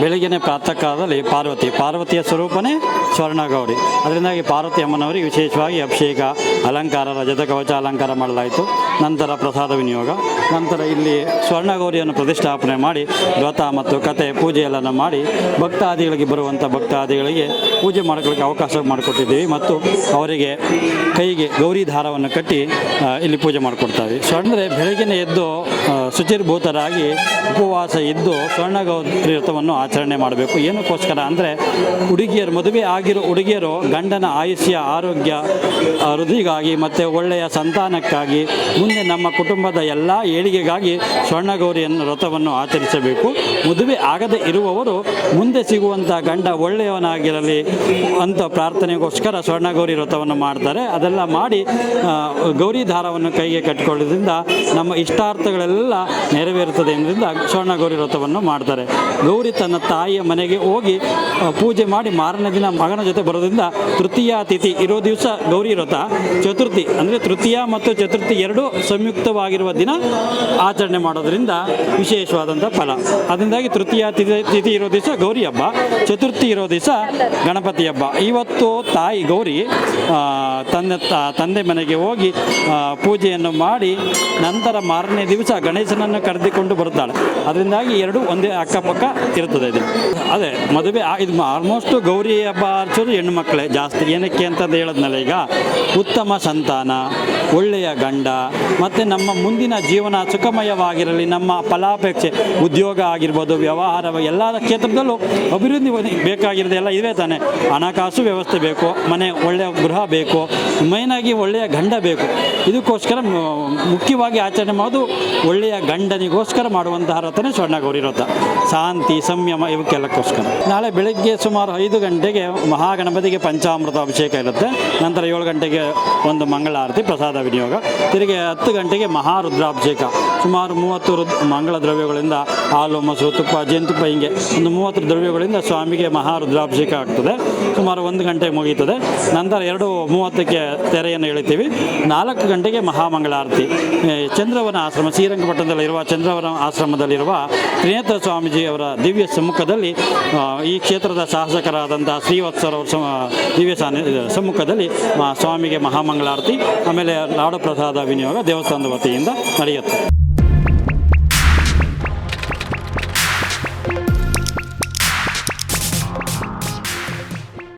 ಬೆಳಿಗ್ಗೆನೆ ಪ್ರಾತಃ ಕಾಲದಲ್ಲಿ ಪಾರ್ವತಿ, ಪಾರ್ವತಿಯ ಸ್ವರೂಪನೇ ಸ್ವರ್ಣಗೌರಿ. ಅದರಿಂದಾಗಿ ಪಾರ್ವತಿ ಅಮ್ಮನವರಿಗೆ ವಿಶೇಷವಾಗಿ ಅಭಿಷೇಕ, ಅಲಂಕಾರ, ರಜತ ಕವಚ, ಅಲಂಕಾರ ಮಾಡಲಾಯಿತು. ನಂತರ ಪ್ರಸಾದ ವಿನಿಯೋಗ, ನಂತರ ಇಲ್ಲಿ ಸ್ವರ್ಣಗೌರಿಯನ್ನು ಪ್ರತಿಷ್ಠಾಪನೆ ಮಾಡಿ, ವ್ರತ ಮತ್ತು ಕತೆ ಪೂಜೆಯೆಲ್ಲನ್ನು ಮಾಡಿ, ಭಕ್ತಾದಿಗಳಿಗೆ ಬರುವಂಥ ಭಕ್ತಾದಿಗಳಿಗೆ ಪೂಜೆ ಮಾಡ್ಕೊಳ್ಳಿಕ್ಕೆ ಅವಕಾಶ ಮಾಡಿಕೊಟ್ಟಿದ್ದೀವಿ ಮತ್ತು ಅವರಿಗೆ ಕೈಗೆ ಗೌರಿ ದಾರವನ್ನು ಕಟ್ಟಿ ಇಲ್ಲಿ ಪೂಜೆ ಮಾಡಿಕೊಡ್ತಾರೆ. ಸ್ವರ್ಣರೆ ಬೆಳಗಿನ ಎದ್ದು ಶುಚಿರ್ಭೂತರಾಗಿ ಉಪವಾಸ ಇದ್ದು ಸ್ವರ್ಣಗೌರಿ ವ್ರತವನ್ನು ಆಚರಣೆ ಮಾಡಬೇಕು. ಏನಕ್ಕೋಸ್ಕರ ಅಂದರೆ ಹುಡುಗಿಯರು, ಮದುವೆ ಆಗಿರೋ ಹುಡುಗಿಯರು ಗಂಡನ ಆಯುಷ್ಯ, ಆರೋಗ್ಯ ವೃದ್ಧಿಗಾಗಿ ಮತ್ತು ಒಳ್ಳೆಯ ಸಂತಾನಕ್ಕಾಗಿ ಮುಂದೆ ನಮ್ಮ ಕುಟುಂಬದ ಎಲ್ಲ ಏಳಿಗೆಗಾಗಿ ಸ್ವರ್ಣಗೌರಿಯನ್ನು ವ್ರತವನ್ನು ಆಚರಿಸಬೇಕು. ಮದುವೆ ಆಗದೆ ಇರುವವರು ಮುಂದೆ ಸಿಗುವಂಥ ಗಂಡ ಒಳ್ಳೆಯವನಾಗಿರಲಿ ಅಂತ ಪ್ರಾರ್ಥನೆಗೋಸ್ಕರ ಸ್ವರ್ಣಗೌರಿ ವ್ರತವನ್ನು ಮಾಡ್ತಾರೆ. ಅದೆಲ್ಲ ಮಾಡಿ ಗೌರಿ ದಾರವನ್ನು ಕೈಗೆ ಕಟ್ಟಿಕೊಳ್ಳೋದ್ರಿಂದ ನಮ್ಮ ಇಷ್ಟಾರ್ಥಗಳೆಲ್ಲ ನೆರವೇರುತ್ತದೆ ಎಂಬುದರಿಂದ ಸ್ವರ್ಣಗೌರಿ ವ್ರತವನ್ನು ಮಾಡ್ತಾರೆ. ಗೌರಿ ತನ್ನ ತಾಯಿಯ ಮನೆಗೆ ಹೋಗಿ ಪೂಜೆ ಮಾಡಿ ಮಾರನೇ ದಿನ ಮಗನ ಜೊತೆ ಬರೋದ್ರಿಂದ ತೃತೀಯ ತಿಥಿ ಇರೋ ದಿವಸ ಗೌರಿ ವ್ರತ, ಚತುರ್ಥಿ ಅಂದರೆ ತೃತೀಯ ಮತ್ತು ಚತುರ್ಥಿ ಎರಡೂ ಸಂಯುಕ್ತವಾಗಿರುವ ದಿನ ಆಚರಣೆ ಮಾಡೋದ್ರಿಂದ ವಿಶೇಷವಾದಂಥ ಫಲ. ಅದರಿಂದಾಗಿ ತೃತೀಯ ತಿಥಿ ತಿಥಿ ಇರೋ ದಿವಸ ಗೌರಿ ಹಬ್ಬ, ಚತುರ್ಥಿ ಇರೋ ದಿವಸ ಗಣಪತಿ ಹಬ್ಬ. ಇವತ್ತು ತಾಯಿ ಗೌರಿ ತನ್ನ ತಂದೆ ಮನೆಗೆ ಹೋಗಿ ಪೂಜೆಯನ್ನು ಮಾಡಿ ನಂತರ ಮಾರನೇ ದಿವಸ ಗಣೇಶನನ್ನು ಕರೆದುಕೊಂಡು ಬರುತ್ತಾಳೆ. ಅದರಿಂದಾಗಿ ಎರಡು ಒಂದೇ ಅಕ್ಕಪಕ್ಕ ಇರ್ತದೆ. ಇದು. ಅದೇ, ಮದುವೆ ಇದು ಆಲ್ಮೋಸ್ಟ್ ಗೌರಿ ಹಬ್ಬ ಆರಿಸೋದು ಹೆಣ್ಣು ಮಕ್ಕಳೇ ಜಾಸ್ತಿ. ಏನಕ್ಕೆ ಅಂತಂದು ಹೇಳದ್ನಲ್ಲ ಈಗ, ಉತ್ತಮ ಸಂತಾನ, ಒಳ್ಳೆಯ ಗಂಡ, ಮತ್ತು ನಮ್ಮ ಮುಂದಿನ ಜೀವನ ಸುಖಮಯವಾಗಿರಲಿ, ನಮ್ಮ ಫಲಾಪೇಕ್ಷೆ, ಉದ್ಯೋಗ ಆಗಿರ್ಬೋದು, ವ್ಯವಹಾರ ಎಲ್ಲ ಕ್ಷೇತ್ರದಲ್ಲೂ ಅಭಿವೃದ್ಧಿ ಬೇಕಾಗಿರೋದು ಎಲ್ಲ ಇವೆ ತಾನೆ. ಹಣಕಾಸು ವ್ಯವಸ್ಥೆ ಬೇಕು, ಮನೆ ಒಳ್ಳೆಯ ಗೃಹ ಬೇಕು ಮೇಯ್ನಾಗಿ ಒಳ್ಳೆಯ ಗಂಡ ಬೇಕು. ಇದಕ್ಕೋಸ್ಕರ ಮುಖ್ಯವಾಗಿ ಆಚರಣೆ ಮಾಡೋದು ಒಳ್ಳೆಯ ಗಂಡನಿಗೋಸ್ಕರ ಮಾಡುವಂತಹ ವ್ರತನೇ ಸ್ವರ್ಣಗೌರಿ ವ್ರತ ಶಾಂತಿ, ಸಂಯಮ ಇವಕ್ಕೆಲ್ಲಕ್ಕೋಸ್ಕರ. ನಾಳೆ ಬೆಳಗ್ಗೆ ಸುಮಾರು ಐದು ಗಂಟೆಗೆ ಮಹಾಗಣಪತಿಗೆ ಪಂಚಾಮೃತ ಅಭಿಷೇಕ ಇರುತ್ತೆ. ನಂತರ ಏಳು ಗಂಟೆಗೆ ಒಂದು ಮಂಗಳಾರತಿ, ಪ್ರಸಾದ ವಿನಿಯೋಗ. ತಿರುಗಿ ಹತ್ತು ಗಂಟೆಗೆ ಮಹಾರುದ್ರಾಭಿಷೇಕ. ಸುಮಾರು ಮೂವತ್ತು ರುದ್, ಮಂಗಳ ದ್ರವ್ಯಗಳಿಂದ ಹಾಲು, ಮೊಸರು, ತುಪ್ಪ, ಜೇನುತುಪ್ಪ ಹಿಂಗೆ ಒಂದು ಮೂವತ್ತು ದ್ರವ್ಯಗಳಿಂದ ಸ್ವಾಮಿಗೆ ಮಹಾರುದ್ರಾಭಿಷೇಕ ಆಗ್ತದೆ. ಸುಮಾರು ಒಂದು ಗಂಟೆ ಮುಗೀತದೆ ನಂತರ ಎರಡು ಮೂವತ್ತಕ್ಕೆ ತೆರೆಯನ್ನು ಎಳಿತೀವಿ. ನಾಲ್ಕು ಗಂಟೆಗೆ ಮಹಾಮಂಗಳಾರತಿ. ಚಂದ್ರವನ ಆಶ್ರಮ, ಶ್ರೀರಂಗಪಟ್ಟಣದಲ್ಲಿರುವ ಚಂದ್ರವನ ಆಶ್ರಮದಲ್ಲಿರುವ ತ್ರಿನೇತ್ರ ಸ್ವಾಮೀಜಿಯವರ ದಿವ್ಯ ಸಮ್ಮುಖದಲ್ಲಿ ಈ ಕ್ಷೇತ್ರದ ಶಾಸಕರಾದಂಥ ಶ್ರೀವತ್ಸರವ್ರ ಸಮ, ದಿವ್ಯ ಸಮ್ಮುಖದಲ್ಲಿ ಸ್ವಾಮಿಗೆ ಮಹಾಮಂಗಳಾರತಿ, ಆಮೇಲೆ ನಾಡಪ್ರಸಾದ ವಿನಿಯೋಗ ದೇವಸ್ಥಾನದ ವತಿಯಿಂದ ನಡೆಯುತ್ತೆ.